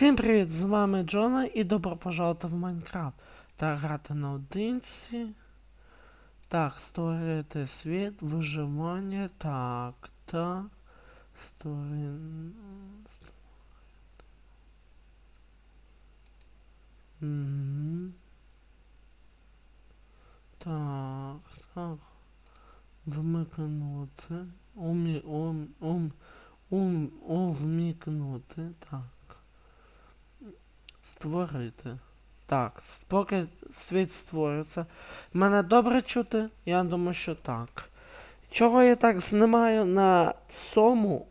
Всім привіт! З вами Джона і добро пожаловати в Майнкрафт. Так, грати наодинці. Так, створити світ, виживання. Так, так. Створити... Мгм. Так, так. Вмикнути. Умі, ум, ум, ум, увмікнути. Так. Створити. Так, поки світ створюється. Мене добре чути? Я думаю, що так. Чого я так знімаю на цьому?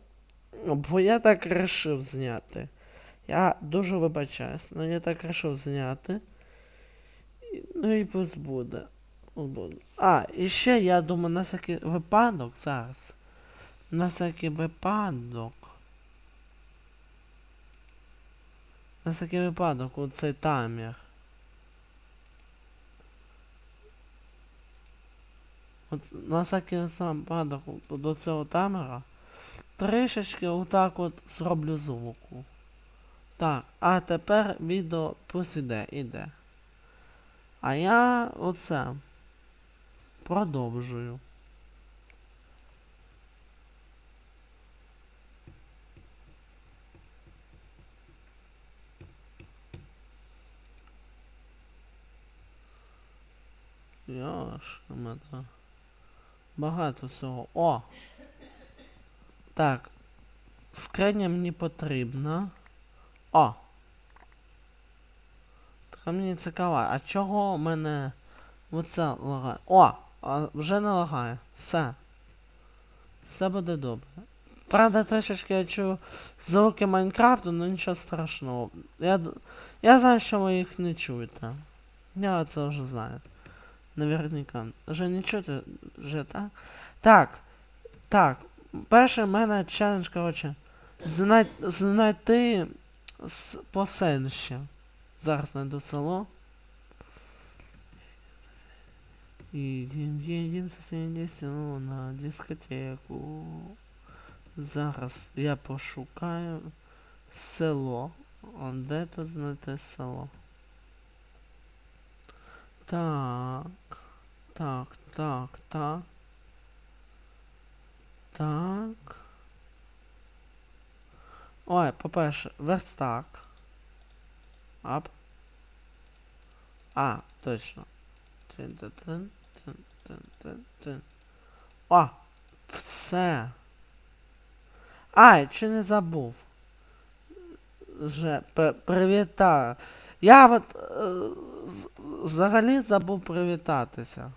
Бо я так рішив зняти. Я дуже вибачаюсь, але я так рішив зняти. Ну і. Пусть буде. А, і ще я думаю, на всякий випадок зараз. На всякий випадок. На всякий випадок у цей таймер. От на всякий випадок у- до цього таймера трішечки отак от зроблю звуку. Так, а тепер відео пусть іде, іде. А я оце продовжую. Йош, мета. Багато всього. О! Так. Скриня мені потрібна. О! Така мені цікаво, а чого у мене оце лагає? О! А, вже не лагає. Все. Все буде добре. Правда, трішечки я чую звуки Майнкрафту, але нічого страшного. Я, я знаю, що ви їх не чуєте. Я це вже знаю. Наверняка. Вже не чути, вже так? Так. Так. Перший в мене челендж, коротше. знай- Знайти поселище. Зараз знайду село. Їдем в сусіднє село на дискотеку. Зараз я пошукаю село. А де тут знайти село? Так. Так, так, так. Так. Ой, по-перше, верстак. Ап. А, точно. Тин-тин-тин, тин-тин-тин-тин. О! Все. Ай, чи не забув? Вже привітаю. Я от е, взагалі забув привітатися.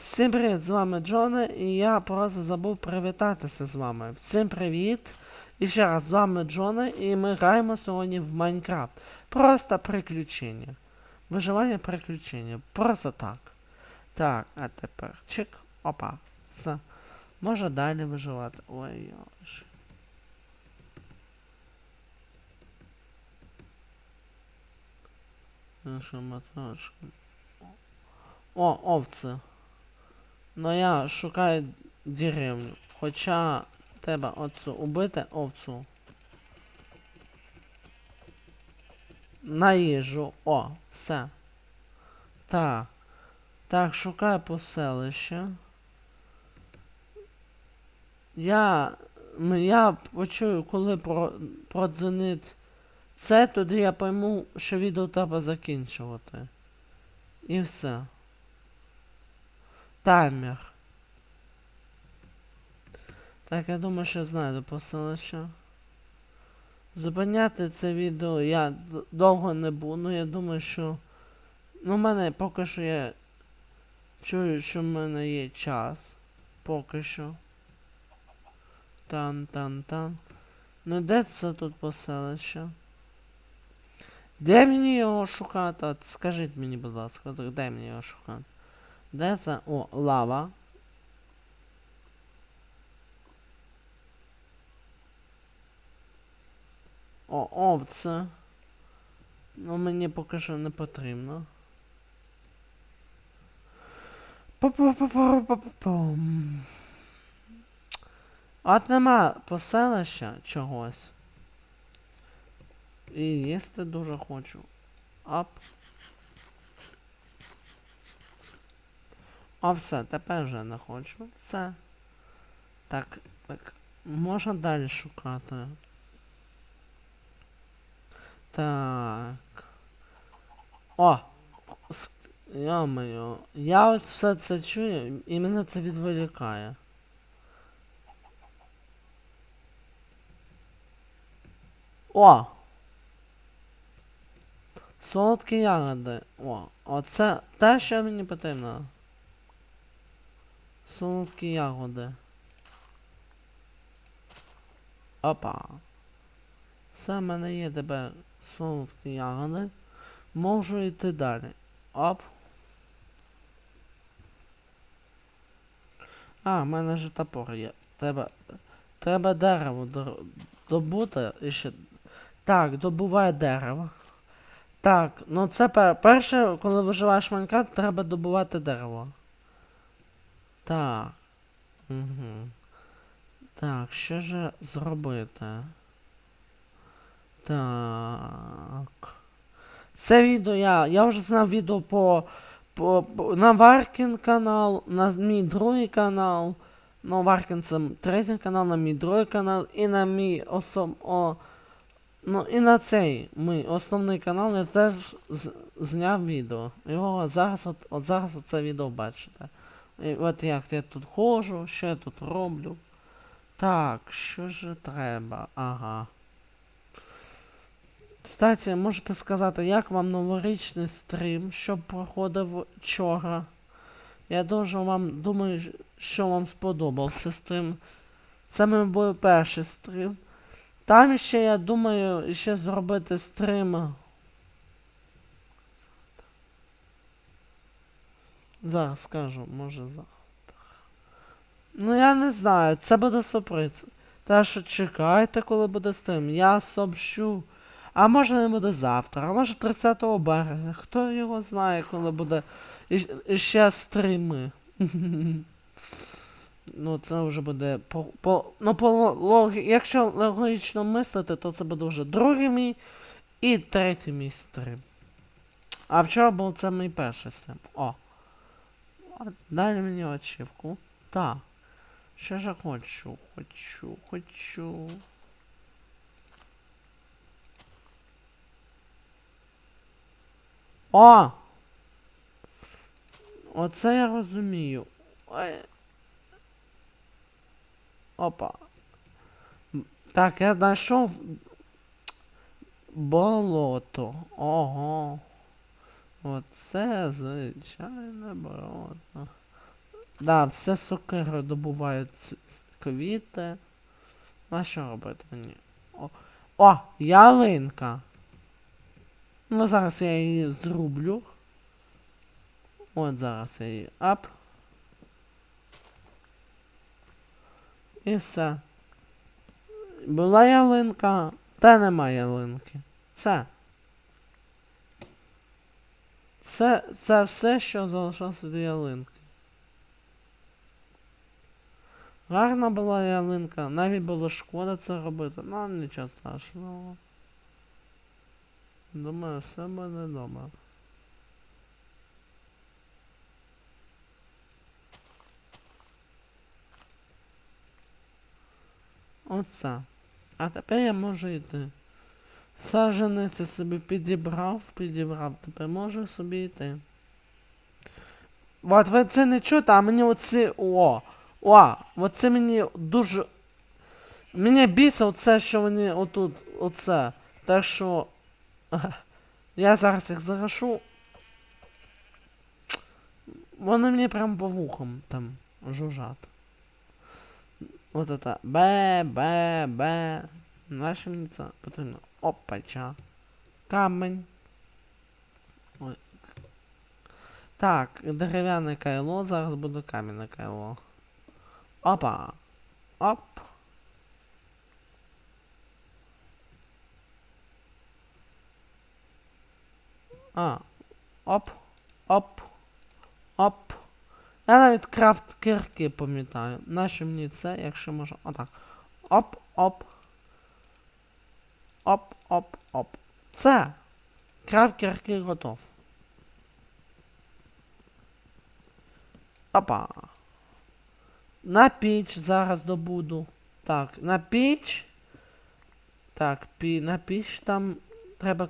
Всім привіт, з вами Джона, і я просто забув привітатися з вами. Всім привіт! І ще раз з вами Джона, і ми граємо сьогодні в Майнкрафт. Просто приключення. Виживання приключення. Просто так. Так, а тепер чик, опа. Все. Може далі виживати. Ой, йош. Наша матрешка. О, овці. Ну я шукаю деревню. Хоча треба оцю убити овцю. На їжу. О, все. Так. Так, шукаю поселище. Я. Я почую, коли про, продзвонить це, тоді я пойму, що відео треба закінчувати. І все. Таймер. Так, я думаю, що знайду поселище. Зупиняти це відео я довго не буду, я думаю, що. Ну, в мене поки що я чую, що в мене є час. Поки що. Тан-тан-тан. Ну де це тут поселище? Де мені його шукати? От Скажіть мені, будь ласка, де мені його шукати? Де це? О, лава. О, овце. Ну мені поки що не потрібно. От нема поселища чогось. І їсти дуже хочу. Оп. О, все, тепер вже не хочу. Все. Так, так. Можна далі шукати. Так. О! С- Йо-моє. Я от все це чую і мене це відволікає. О! Солодкі ягоди. О, оце те, що мені потрібно. Солодкі ягоди. Опа. Все в мене є тепер солодкі ягоди. Можу йти далі. Оп. А, в мене же топор є. Треба. Треба дерево добути і ще. Так, добуває дерево. Так, ну це пер... перше, коли виживаєш Майнкрафт, треба добувати дерево. Так. Угу. Так, що же зробити? Так. Це відео я. Я вже знав відео по, по, по на Варкін канал, на мій другий канал. Ну, Варкін це третій канал, на мій другий канал і на мій особ... О, ну і на цей мій основний канал я теж зняв відео. Його зараз, от, от зараз це відео бачите. От як я тут ходжу, що я тут роблю. Так, що ж треба? Ага. Кстати, можете сказати, як вам новорічний стрім, що проходив вчора? Я дуже вам думаю, що вам сподобався стрім. Це мій був перший стрім. Там ще, я думаю, ще зробити стрім. Зараз скажу, може завтра. Ну я не знаю, це буде сюрприз. Та що чекайте, коли буде стрім. Я сообщу. А може не буде завтра, а може 30 березня. Хто його знає, коли буде і- іще стріми. Ну, це вже буде по, по, ну, по логі... Якщо логічно мислити, то це буде вже другий мій і третій мій стрім. А вчора був це мій перший стрім. О. Далі мені очівку. Так. Що ж я хочу? Хочу, хочу. О! Оце я розумію. Ой. Опа. Так, я знайшов болото. Ого. Оце звичайне болото. Да, все сокири добувають квіти. А що робити мені? О, О ялинка. Ну зараз я її зрублю. От зараз я її ап. І все. Була ялинка, та нема ялинки. Все. Це, це все, що залишилося до ялинки. Гарна була ялинка, навіть було шкода це робити, ну нічого страшного. Думаю, все буде добре. Оце. А тепер я можу йти. Сажениці собі підібрав, підібрав, тепер можу собі йти. От ви це не чуєте, а мені оці. О! О! Оце мені дуже. Мені бісить оце, що вони отут, оце. Так що. Я зараз їх загашу. Вони мені прям по вухам там жужжат. Вот это бе, бе, бе. Наше мені це потрібно. Опача. Камень. Ой. Так, дерев'яне кайло, зараз буде кам'яне кайло. Опа. Оп. А. Оп. Оп. Оп. Я навіть крафт кирки пам'ятаю. Нащо мені це, якщо можна. Отак. Оп, оп. Оп, оп, оп. Це. Крафт-кірки готов. Опа. На піч зараз добуду. Так, на піч. Так, пі, на піч там треба.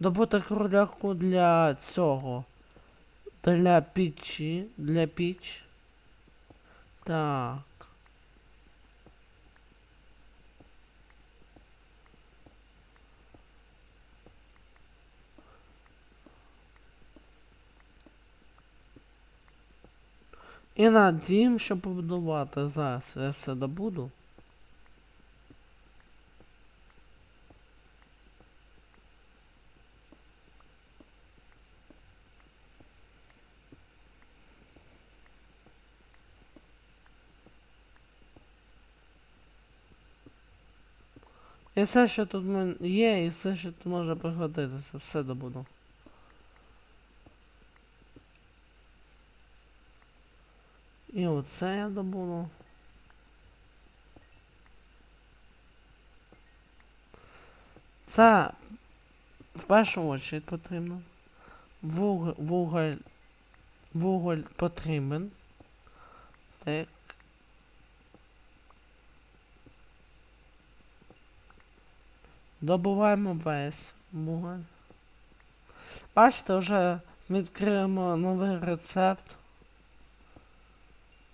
Добути кругляку для цього. Для пічі. Для піч. Так. І на дім, щоб побудувати. Зараз я все добуду. І все, що тут є, і все, що тут може пригодитися, все добуду. І оце я добуду. Це в першу очередь потрібно. Вуголь, вуголь, вуголь потрібен. Так. Добуваємо весь вуголь. Бачите, вже відкриємо новий рецепт.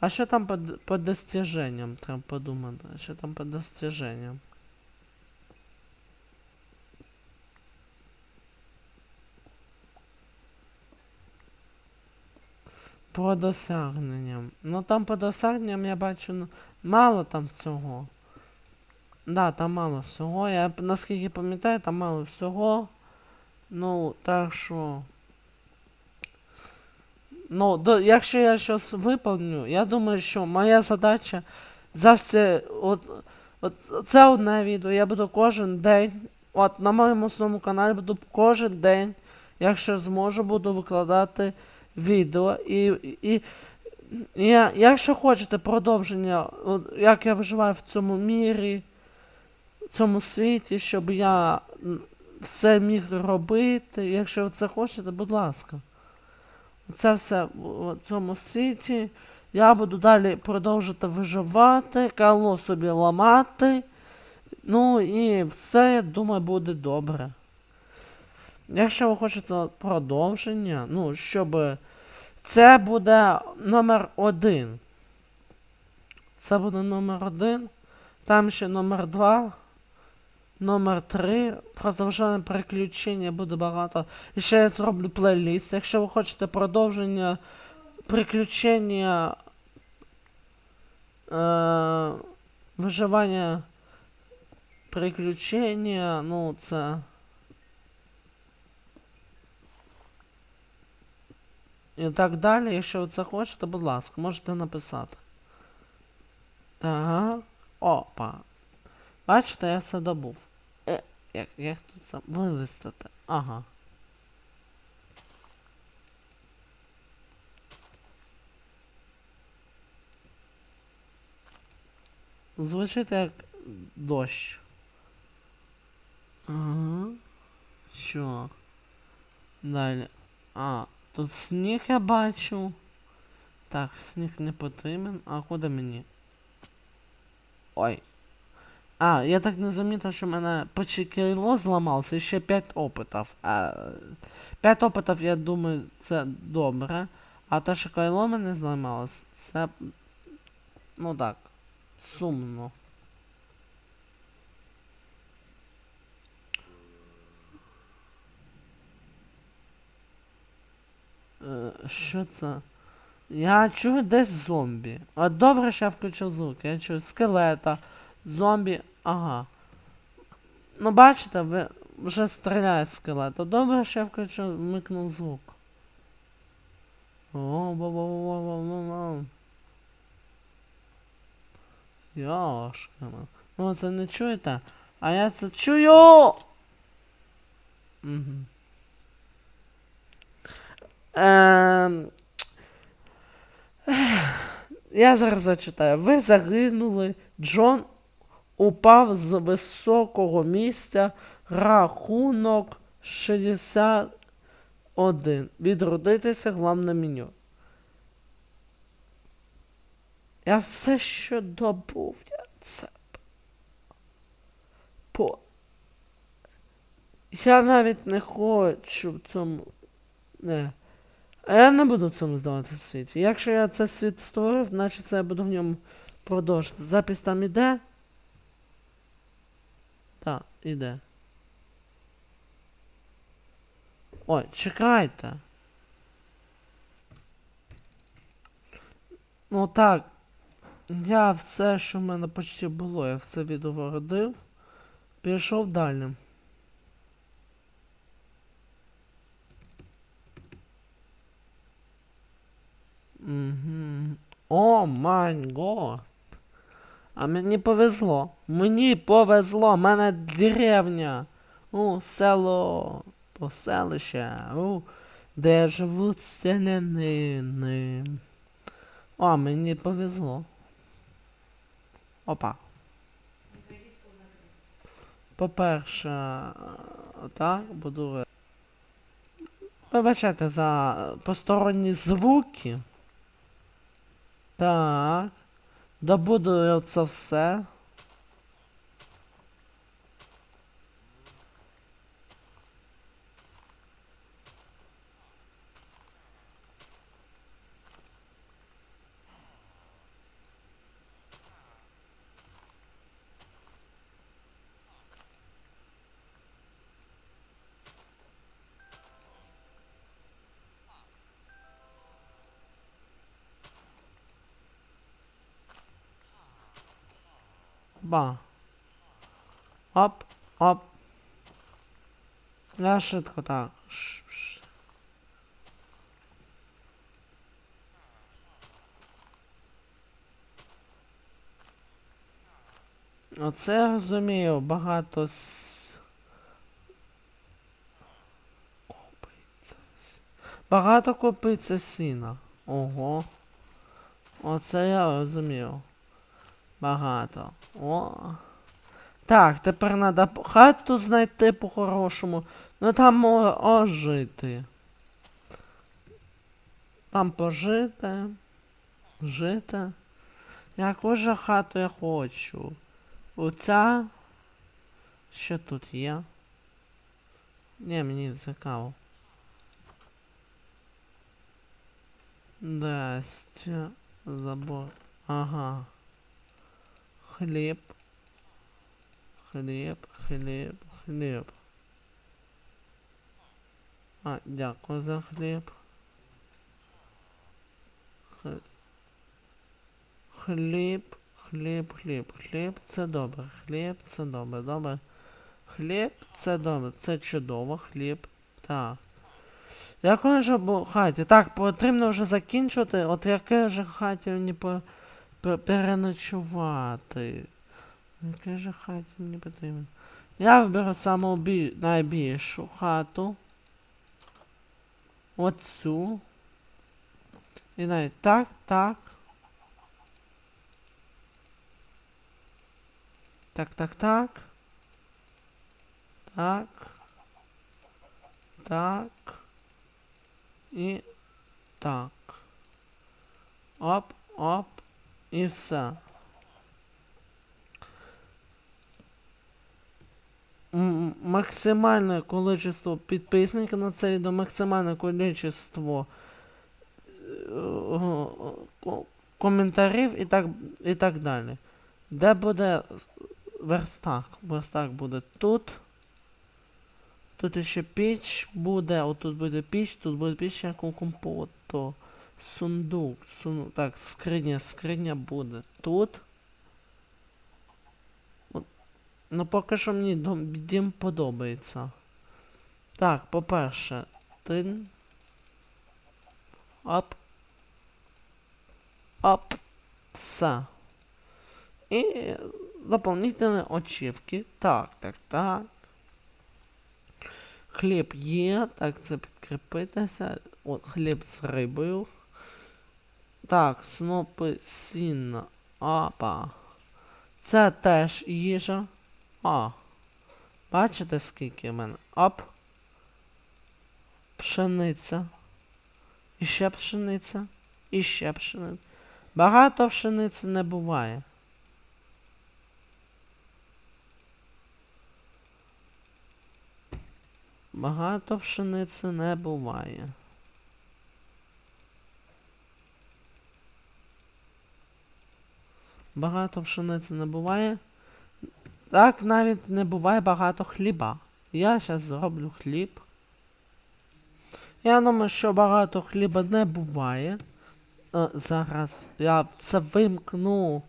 А що там по, по достіженням? Треба подумати. Що там по достіженням? По досягненням. Ну там по досягненням я бачу, ну, мало там всього. Да, там мало всього. Я наскільки пам'ятаю, там мало всього. Ну, так що. Ну, до, якщо я щось виповню, я думаю, що моя задача за все. От, от це одне відео. Я буду кожен день. От на моєму основному каналі буду кожен день, якщо зможу, буду викладати відео. І, і, і я, якщо хочете продовження, от, як я виживаю в цьому мірі, в цьому світі, щоб я все міг робити, якщо ви це хочете, будь ласка. Це все в цьому світі. Я буду далі продовжувати виживати, кало собі ламати. Ну і все, я думаю, буде добре. Якщо ви хочете продовження, ну, щоб. Це буде номер один. Це буде номер один. Там ще номер два. Номер 3. Продовження приключення буде багато. І ще я зроблю плейліст. Якщо ви хочете продовження приключення е, виживання приключення, ну це. І так далі, якщо ви це хочете, будь ласка, можете написати. Так. Опа. Бачите, я все добув. Як, як тут це вилистити? Ага. Звучить як дощ. Ага. Що? Далі. А, тут сніг я бачу. Так, сніг не потрібен. А куди мені? Ой. А, я так не замітив, що в мене почти кайло зламався і ще 5 опитів. А, 5 опитів, я думаю, це добре. А те, що кайло мене зламалось, це. Ну так. Сумно. Е, що це? Я чую десь зомбі. А добре, що я включив звук. Я чую скелета, зомбі. Ага. Ну бачите, ви вже стріляє скелет. То добре, що я включив, вмикнув звук. О, бо бо бо бо бо бо Йошкана. Ну це не чуєте? А я це чую! Ем... Я зараз зачитаю. Ви загинули. Джон упав з високого місця. Рахунок 61. Відродитися головне меню. Я все, що добув, я це. По. Я навіть не хочу в цьому. Не. А я не буду в цьому здавати світі. Якщо я це світ створив, значить це я буду в ньому продовжити. Запись там іде? Іде. Ой, чекайте. Ну так. Я все, що в мене почти було, я все відгородив. Пішов далі. Угу. О май гот. А мені повезло. Мені повезло. У мене деревня. У, село. Поселище. У, де живуть селянини. О, мені повезло. Опа. По-перше, так, буду. Вибачайте за посторонні звуки. Так. Добуду я це все. Ба. Оп, оп. Я швидко так. Ш- ш. Оце я розумію, багато. Копиться. Багато копиться сіна. Ого. Оце я розумію. Багато. О. Так, тепер треба хату знайти по-хорошому. Ну там ожити. Там пожити. Жити. Яку же хату я хочу? Оця. Що тут є? Ні, мені не цікаво. Здрасте. Забор. Ага. Хліб. Хліб, хліб, хліб. А, дякую за хліб. Хліб, хліб, хліб, хліб, це добре. Хліб, це добре, добре. Хліб, це добре, це чудово, хліб. Так. Якої ж бу- хаті? Так, потрібно вже закінчувати. От яке ж хаті мені по... пе- переночувати? Яке ж хаті мені потрібно? Я виберу саму бі... найбільшу хату. Оцю. І навіть так, так. Так, так, так. Так. Так. І так. Оп, оп. І все. Максимальне количество підписників на це відео, максимальне количество е, коментарів і так, і так далі. Де буде верстак? Верстак буде тут. Тут ще піч буде, отут буде піч, тут буде піч як у компоту. Сундук, сундук. Так, скриня, скриня буде тут. Ну поки що мені дом- дім подобається. Так, по-перше, тин. Оп. Оп. Все. І дополнительні очівки. Так, так, так. Хліб є, так це підкріпитися. От хліб з рибою. Так, снопи сіна. Опа. Це теж їжа. О. Бачите, скільки в мене? Оп. Пшениця. І ще пшениця. І ще пшениця. Багато пшениці не буває. Багато пшениці не буває. Багато пшениці не буває. Так навіть не буває багато хліба. Я зараз зроблю хліб. Я думаю, що багато хліба не буває. Е, зараз я це вимкну.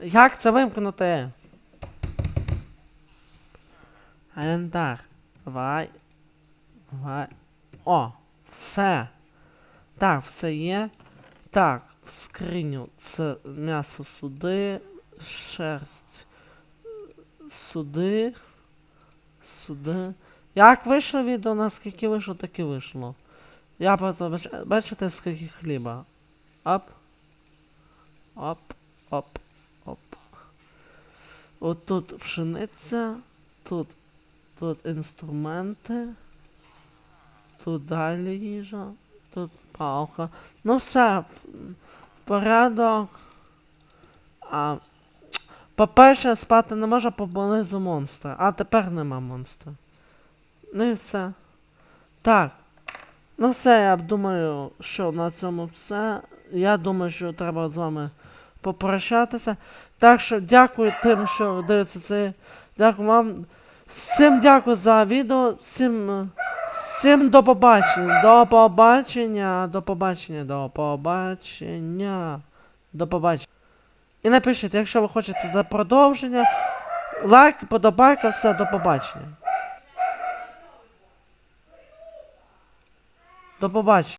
Як це вимкнути? Календар. Давай. Давай. О, все. Так, все є. Так, скриню це м'ясо сюди, шерсть сюди, сюди. Як вийшло відео, наскільки вийшло, так і вийшло. Я просто бач- бачите, скільки хліба. Оп. Оп, оп, оп. От тут пшениця, тут, тут інструменти, тут далі їжа, тут палка. Ну все, порядок. А, по-перше, спати не можу поблизу монстра. А тепер нема монстра. Ну і все. Так. Ну все, я думаю, що на цьому все. Я думаю, що треба з вами попрощатися. Так що дякую тим, що дивиться це. Дякую вам. Всім дякую за відео. Всім. Всім до побачення. До побачення. До побачення. До побачення. До побачення. І напишіть, якщо ви хочете за продовження. Лайк, подобайка, все, до побачення. До побачення.